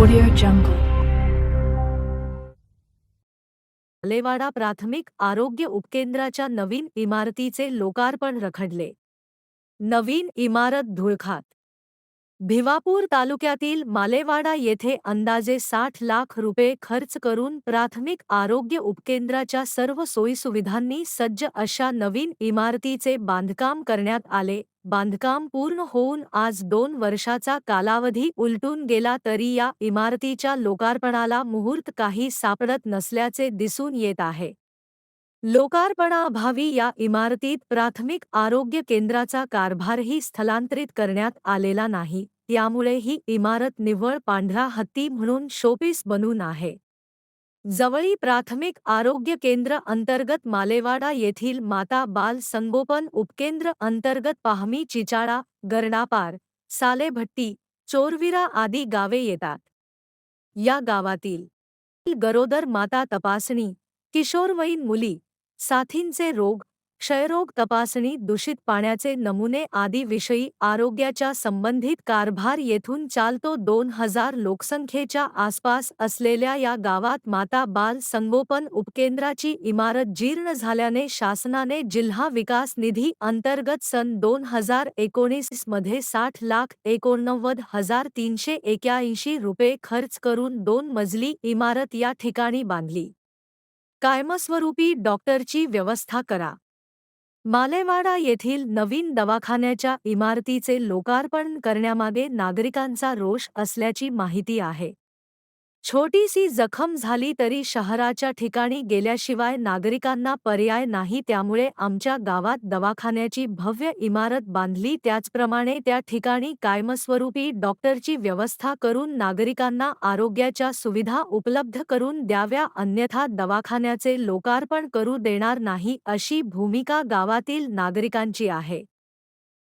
Audio Jungle. आलेवाडा प्राथमिक आरोग्य उपकेंद्राच्या नवीन इमारतीचे लोकार्पण रखडले नवीन इमारत धुळखात भिवापूर तालुक्यातील मालेवाडा येथे अंदाजे साठ लाख रुपये खर्च करून प्राथमिक आरोग्य उपकेंद्राच्या सर्व सोयीसुविधांनी सज्ज अशा नवीन इमारतीचे बांधकाम करण्यात आले. बांधकाम पूर्ण होऊन आज दोन वर्षाचा कालावधी उलटून गेला तरी या इमारतीच्या लोकार्पणाला मुहूर्त काही सापडत नसल्याचे दिसून येत आहे. लोकार्पणाअभावी या इमारतीत प्राथमिक आरोग्य केंद्राचा कारभारही स्थलांतरित करण्यात आलेला नाही. त्यामुळे ही इमारत निव्वळ पांढरा हत्ती म्हणून शोपीस बनून आहे. जवळी प्राथमिक आरोग्य केंद्र अंतर्गत मालेवाडा येथील माता बाल संगोपन उपकेंद्र अंतर्गत पाहमी चिचाळा गरणापार सालेभट्टी चोरविरा आदी गावे येतात. या गावातील गरोदर माता तपासणी किशोरवयीन मुली साथींचे रोग क्षयरोग तपासणी दूषित पाण्याचे नमुने आदीविषयी आरोग्याच्या संबंधित कारभार येथून चालतो दोन हजार लोकसंख्येच्या आसपास असलेल्या या गावात माता बाल संगोपन उपकेंद्राची इमारत जीर्ण झाल्याने शासनाने जिल्हा विकास निधी अंतर्गत सन दोन हजार एकोणीसमध्ये साठ लाख एकोणनव्वद हजार तीनशे एक्याऐंशी रुपये खर्च करून दोन मजली इमारत या ठिकाणी बांधली. कायमस्वरूपी डॉक्टरची व्यवस्था करा. मालेवाडा येथील नवीन दवाखान्याच्या इमारतीचे लोकार्पण करण्यामागे नागरिकांचा रोष असल्याची माहिती आहे. छोटीसी जखम झाली तरी शहराच्या ठिकाणी गेल्याशिवाय नागरिकांना पर्याय नाही त्यामुळे आमच्या गावात दवाखान्याची भव्य इमारत बांधली. त्याचप्रमाणे त्या ठिकाणी कायमस्वरूपी डॉक्टरची व्यवस्था करून नागरिकांना आरोग्याच्या सुविधा उपलब्ध करून द्याव्या अन्यथा दवाखान्याचे लोकार्पण करू देणार नाही अशी भूमिका गावातील नागरिकांची आहे.